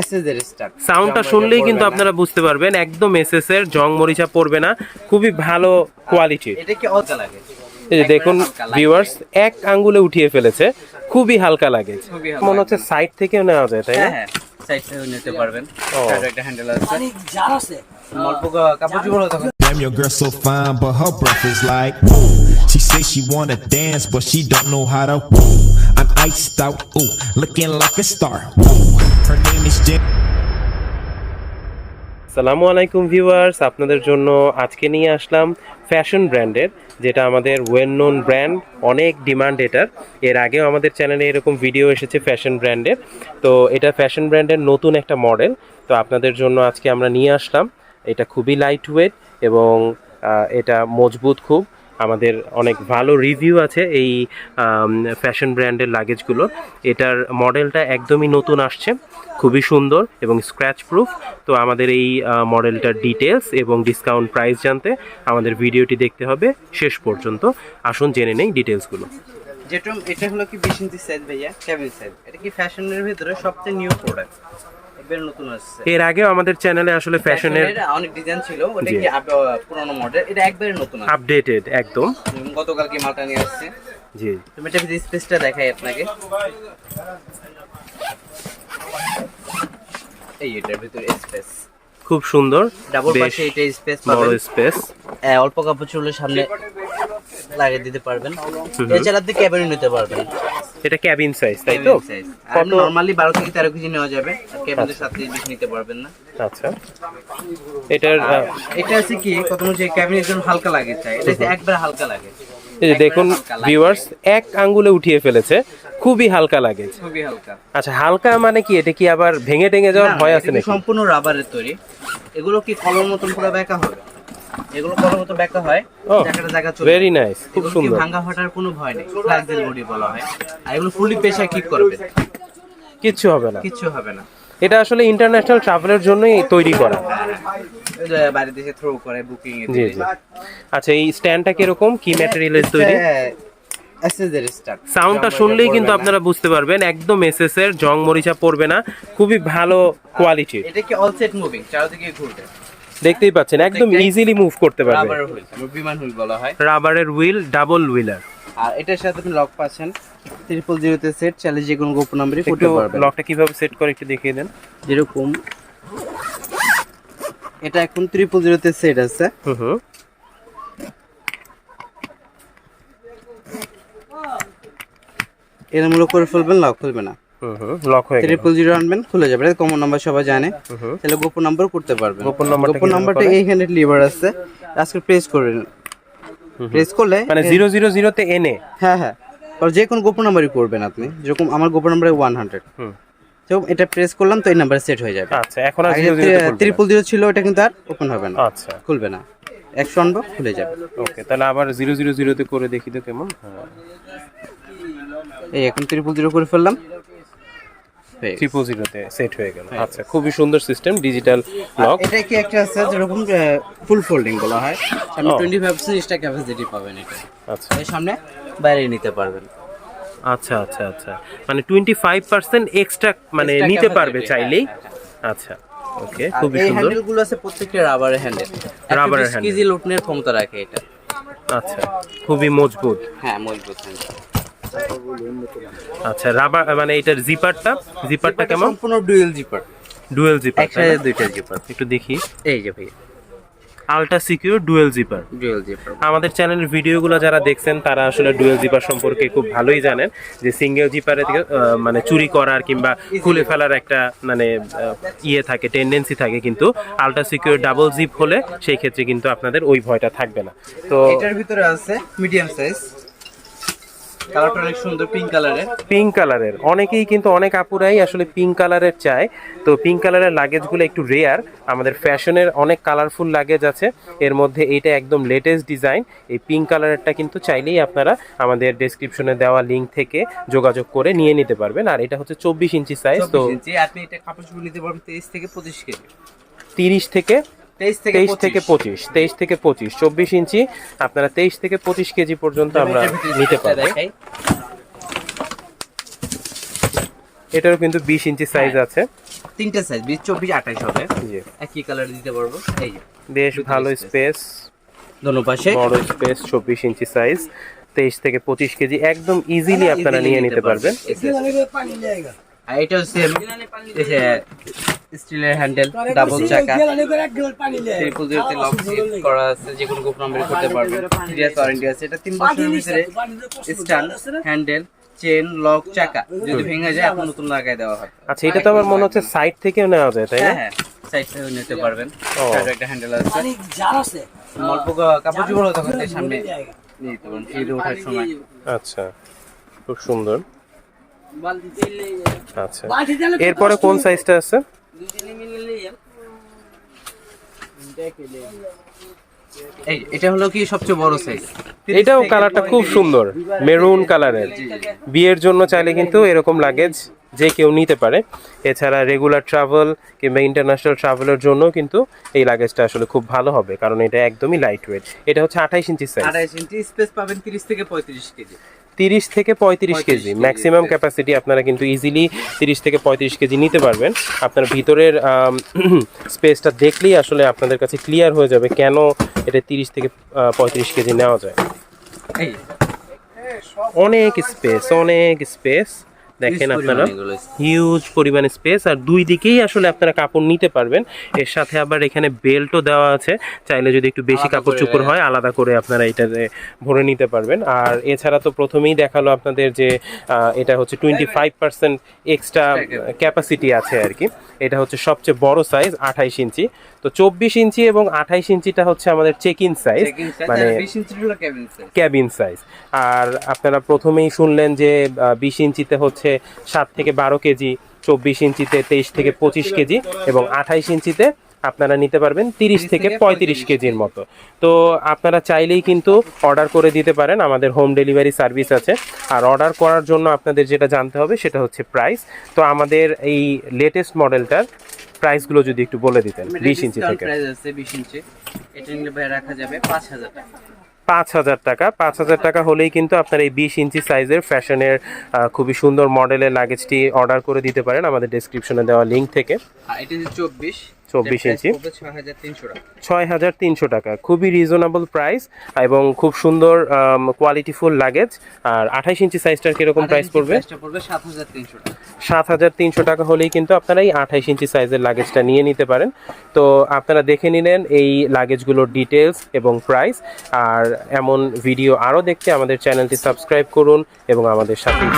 SS এর star সাউন্ডটা শুনলেই কিন্তু আপনারা বুঝতে পারবেন একদম এসএস এর জং মরিচা পড়বে না। খুবই ভালো কোয়ালিটির এটা কি অল্প লাগে? এই যে দেখুন ভিউয়ার্স এক আঙ্গুলে উঠিয়ে ফেলেছে খুবই হালকা লাগে। মনে হচ্ছে সাইড থেকেও নেওয়া যায় তাই না? হ্যাঁ হ্যাঁ সাইড থেকে নিতে পারবেন। সাইডে একটা হ্যান্ডেল আছে। অল্প কাপড় চোপড় তখন Damn, your girl so fine, but her breath is like woo. She say she wanna dance, but she don't know how to woo. I'm iced out, ooh, looking like a star. Woo. সালামু আলাইকুম viewers, আপনাদের জন্য আজকে নিয়ে আসলাম fashion ব্র্যান্ডের, যেটা আমাদের well known brand অনেক ডিমান্ড এটার। এর আগেও আমাদের চ্যানেলে এরকম ভিডিও এসেছে ফ্যাশন ব্র্যান্ডের। তো এটা ফ্যাশন ব্র্যান্ডের নতুন একটা মডেল তো আপনাদের জন্য আজকে আমরা নিয়ে আসলাম। এটা খুবই লাইট ওয়েট এবং এটা মজবুত খুব। আমাদের অনেক ভালো রিভিউ আছে এই ফ্যাশন ব্র্যান্ডের লাগেজগুলোর এটার মডেলটা একদমই নতুন আসছে। খুবই সুন্দর এবং স্ক্র্যাচ প্রুফ তো আমাদের এই মডেলটার ডিটেলস এবং ডিসকাউন্ট প্রাইস জানতে আমাদের ভিডিওটি দেখতে হবে শেষ পর্যন্ত। আসুন জেনে নেই ডিটেলসগুলো যেটা এটা হলো কি 20 ইঞ্চি সাইজ ভাইয়া? কেবিন সাইজ এটা কি ফ্যাশনের ভিতরে সবচেয়ে নিউ প্রোডাক্টের আগেও আমাদের চ্যানেলে আসলে ফ্যাশনের অনেক ডিজাইন ছিল ওটা কি পুরনো মডেল এটা একবারে নতুন আপডেটেড একদম। গতকাল কি মালটা নিয়ে আসছে। জি। তুমি এটা স্পেসটা দেখাই আপনাকে। এই এটার ভিতরে স্পেস খুব সুন্দর ডাবল পাশে এটা স্পেস বড় স্পেস হ্যাঁ, অল্প কাপড় চুলের সামনে লাগিয়ে দিতে পারবেন। এছাড়া আপনি ক্যাবিনে নিতে পারবেন। এটা ক্যাবিন সাইজ তাই তো? কত? নরমালি বারো থেকে তেরো কেজি নেওয়া যাবে। ক্যাবিনের সাথে বেশি নিতে পারবেন না। আচ্ছা। এটার এটা আছে কি কত যে জন্য হালকা লাগে চাই। এটা একবার হালকা লাগে। এই যে দেখুন ভিউয়ার্স এক আঙ্গুলে উঠিয়ে ফেলেছে। খুবই হালকা লাগে। খুবই হালকা। আচ্ছা হালকা মানে কি? এটা কি আবার ভেঙে টেঙে যাওয়ার ভয় আছে নাকি? সম্পূর্ণ রাবারের তৈরি। এগুলো কি কলম মতন পুরো বেঁকা হবে? এগুলো কলম মতো বেঁকা হয়। জায়গাটা জায়গা চলে ভেরি নাইস খুব সুন্দর। ভাঙা ফাটার কোনো ভয় নেই ফ্লেক্সিবল বডি বলা হয়। আর এগুলো ফুলি পেশা কিক করবে। কিচ্ছু হবে না। কিচ্ছু হবে না। এটা আসলে ইন্টারন্যাশনাল ট্রাভেলের জন্যই তৈরি করা। বাইরে দেশে থ্রো করে বুকিং এ আচ্ছা এই স্ট্যান্ডটা কীরকম? কি ম্যাটেরিয়ালের তৈরি? স্টার সাউন্ডটা শুনলেই কিন্তু আপনারা বুঝতে পারবেন একদম এসএস এর জং মরিচা পড়বে না খুবই ভালো কোয়ালিটির এটা কি অল সেট মুভিং চারদিকে ঘুরবে? দেখতেই পাচ্ছেন একদম ইজিলি মুভ করতে পারবে। হুইল বিমান হুইল বলা হয়। রাবারের হুইল ডাবল হুইলার আর এটার সাথে আপনি লক পাচ্ছেন ট্রিপল জিরোতে সেট চাইলে যে কোনো গোপন নাম্বারে করতে পারবেন লকটা কীভাবে সেট করে একটু দেখিয়ে দেন। যেরকম এটা এখন ট্রিপল জিরোতে সেট আছে। হুম হুম। এর মূল্য করে ফেলবেন লক খুলবে না। হুম হুম লক হয়ে গেল। ট্রিপল জিরো আনবেন খুলে যাবে। এটা কমন নাম্বার সবাই জানে। তাহলে গোপন নাম্বার করতে পারবেন। গোপন নাম্বারটা গোপন নাম্বারটা? এইখানে লিভার আছে। আজকে প্রেস করবেন প্রেস করলে মানে জিরো জিরো জিরোতে এনে হ্যাঁ হ্যাঁ। আর যে কোনো গোপন নাম্বারই করবেন আপনি। যেরকম আমার গোপন নাম্বার ওয়ান হান্ড্রেড হুম। তো এটা প্রেস করলাম তো এই নাম্বার সেট হয়ে যাবে। আচ্ছা এখন আর ট্রিপল জিরো ছিল এটা কিন্তু আর ওপেন হবে না। আচ্ছা। খুলবে না। একশো আনব খুলে যাবে। ওকে তাহলে আবার জিরো জিরো জিরোতে করে দেখি তো কেমন হ্যাঁ। এই এখন ট্রিপল জিরো করে ফেললাম। হয়ে ট্রিপল জিরোতে সেট হয়ে গেল। আচ্ছা খুবই সুন্দর সিস্টেম ডিজিটাল লক এটা কি একটা আছে যেরকম ফুল ফোল্ডিং বলা হয়? সামনে। Twenty five percent extra capacity পাবেন এটা। আচ্ছা। এর সামনে বাইরে নিতে পারবেন। আচ্ছা আচ্ছা আচ্ছা। মানে টোয়েন্টি ফাইভ পার্সেন্ট এক্সট্রা মানে নিতে পারবে হ্যাঁ, চাইলেই? হ্যাঁ, আচ্ছা ওকে খুবই সুন্দর। হ্যান্ডেলগুলো আছে প্রত্যেকটা রাবারের হ্যান্ডেল রাবারের handle। কেজি লোটনের ক্ষমতা রাখে এটা। আচ্ছা খুবই মজবুত। হ্যাঁ মজবুত হ্যান্ডেল আচ্ছা রাবার মানে এটার জিপারটা জিপারটা কেমন? সম্পূর্ণ ডুয়েল জিপার ডুয়েল জিপার একসাথে দুইটা জিপার একটু দেখি। এই যে ভাই ultra secure dual zipper dual zipper আমাদের চ্যানেলের ভিডিওগুলো যারা দেখছেন তারা আসলে ডুয়েল জিপার সম্পর্কে খুব ভালোই জানেন যে সিঙ্গেল জিপারে মানে চুরি করার কিংবা খুলে ফেলার একটা মানে ইয়ে থাকে টেন্ডেন্সি থাকে কিন্তু। আলট্রা সিকিউর ডাবল জিপ হলে সেই ক্ষেত্রে কিন্তু আপনাদের ওই ভয়টা থাকবে না। তো এটার ভিতরে আছে মিডিয়াম সাইজ কালারটা অনেক সুন্দর পিঙ্ক কালারের পিঙ্ক কালারের অনেকেই কিন্তু অনেক আপুরাই আসলে পিঙ্ক কালারের চায়। তো পিঙ্ক কালারের লাগেজগুলো একটু রেয়ার আমাদের ফ্যাশনের অনেক কালারফুল লাগেজ আছে। এর মধ্যে এইটা একদম লেটেস্ট ডিজাইন এই পিঙ্ক কালারেরটা কিন্তু চাইলেই আপনারা আমাদের ডেসক্রিপশনে দেওয়া লিঙ্ক থেকে যোগাযোগ করে নিয়ে নিতে পারবেন। আর এটা হচ্ছে চব্বিশ ইঞ্চি সাইজ তো আপনি এটা কাপড় নিতে পারবেন তেইশ থেকে পঁচিশ কেজি। তিরিশ থেকে তেইশ থেকে পঁচিশ। তেইশ থেকে পঁচিশ চব্বিশ ইঞ্চি আপনারা তেইশ থেকে পঁচিশ কেজি পর্যন্ত আমরা নিতে পারব। এটারও কিন্তু বিশ ইঞ্চি সাইজ হ্যাঁ। আছে। তিনটা সাইজ বিশ চব্বিশ আঠাশ হবে। জি। একই কালার দিতে পারব। এই বেশ ভালো স্পেস দোনো পাশে বড় স্পেস চব্বিশ ইঞ্চি সাইজ তেইশ থেকে পঁচিশ কেজি একদম ইজিলি আপনারা নিয়ে নিতে পারবেন। আর এটাও সেম স্টিলের হ্যান্ডেল ডাবল চাকা। ট্রিপল জিরোতে লক করা আছে যে কোনো গোপ নম্বরে করতে পারবেন থ্রি ইয়ার্স ওয়ারেন্টি আছে। এটা তিন বছরের ভিতরে স্ট্যান্ড হ্যান্ডেল চেন লক চাকা। যদি ভেঙে যায় আপনার নতুন লাগাই দেওয়া হয়। আচ্ছা এটা তো আমার মনে হচ্ছে সাইড থেকেও নেওয়া যায় তাই না? হ্যাঁ হ্যাঁ সাইড থেকে নিতে পারবেন। একটা হ্যান্ডেল আছে। অল্প কাপড় চোপড় হতে সামনে নিয়ে যেতে পারেন সিঁড়ি ওঠার সময়। আচ্ছা খুব সুন্দর। আচ্ছা। এরপরে কোন সাইজটা আছে? এই এটা হলো কি সবচেয়ে বড় সাইজ এটাও কালারটা খুব সুন্দর। মেরুন কালারের বিয়ের জন্য চাইলে কিন্তু এরকম লাগেজ যে কেউ নিতে পারে। এছাড়া রেগুলার ট্রাভেল কিংবা ইন্টারন্যাশনাল ট্রাভেলের জন্য কিন্তু এই লাগেজটা আসলে খুব ভালো হবে। কারণ এটা একদমই লাইট ওয়েট এটা হচ্ছে আঠাইশ ইঞ্চি সাইজ আড়াইশ ইঞ্চি স্পেস পাবেন তিরিশ থেকে পঁয়ত্রিশ কেজি। তিরিশ থেকে পঁয়ত্রিশ 35 কেজি। কেজি ম্যাক্সিমাম ক্যাপাসিটি আপনারা কিন্তু ইজিলি তিরিশ থেকে পঁয়ত্রিশ কেজি নিতে পারবেন। আপনার ভিতরের স্পেসটা দেখলেই আসলে আপনাদের কাছে ক্লিয়ার হয়ে যাবে কেন এটা তিরিশ থেকে পঁয়ত্রিশ কেজি নেওয়া যায়। অনেক স্পেস অনেক স্পেস দেখেন আপনারা। হিউজ পরিমাণে স্পেস আর দুই দিকেই আসলে আপনারা কাপড় নিতে পারবেন। এর সাথে আবার এখানে বেল্টও দেওয়া আছে। চাইলে যদি একটু বেশি কাপড় চোপড় হয় আলাদা করে আপনারা এটাতে ভরে নিতে পারবেন। আর এছাড়া তো প্রথমেই দেখাল আপনাদের যে এটা হচ্ছে twenty five percent extra capacity আছে আর কি। এটা হচ্ছে সবচেয়ে বড় সাইজ আঠাইশ ইঞ্চি। তো চব্বিশ ইঞ্চি এবং আঠাইশ ইঞ্চিটা হচ্ছে আমাদের চেক ইন সাইজ মানে আর 20 ইঞ্চির হলো cabin size। ক্যাবিন সাইজ আর আপনারা প্রথমেই শুনলেন যে বিশ ইঞ্চিতে হচ্ছে সাত থেকে বারো কেজি চব্বিশ ইঞ্চিতে তেইশ থেকে পঁচিশ কেজি এবং আঠাইশ ইঞ্চিতে আপনারা নিতে পারবেন তিরিশ থেকে পঁয়ত্রিশ কেজির মতো। তো আপনারা চাইলেই কিন্তু অর্ডার করে দিতে পারেন আমাদের হোম ডেলিভারি সার্ভিস আছে। আর অর্ডার করার জন্য আপনাদের যেটা জানতে হবে সেটা হচ্ছে প্রাইস তো আমাদের এই লেটেস্ট মডেলটার প্রাইসগুলো যদি একটু বলে দিতেন বিশ ইঞ্চি থেকে price আছে 20 ইঞ্চি। এটা নিলে ভাই রাখা যাবে 5000 টাকা। পাঁচ হাজার টাকা পাঁচ হাজার টাকা হলেই কিন্তু আপনার এই বিশ ইঞ্চি সাইজের ফ্যাশনের খুবই সুন্দর মডেলের লাগেজটি অর্ডার করে দিতে পারেন আমাদের ডেসক্রিপশনে দেওয়া লিঙ্ক থেকে চব্বিশ এটা হচ্ছে 24 24 ইঞ্চি। price পড়বে 6300 টাকা। ছয় হাজার তিনশো টাকা খুবই রিজনেবল প্রাইস এবং খুব সুন্দর কোয়ালিটিফুল লাগেজ আর আঠাইশ ইঞ্চি সাইজটার কীরকম প্রাইস পড়বে price টা পড়বে 7300 টাকা। সাত হাজার তিনশো টাকা হলেই কিন্তু আপনারা এই আঠাইশ ইঞ্চি সাইজের লাগেজটা নিয়ে নিতে পারেন তো আপনারা দেখে নিলেন এই লাগেজগুলোর ডিটেলস এবং প্রাইস আর এমন ভিডিও আরও দেখতে আমাদের চ্যানেলটি সাবস্ক্রাইব করুন এবং আমাদের থাকুন।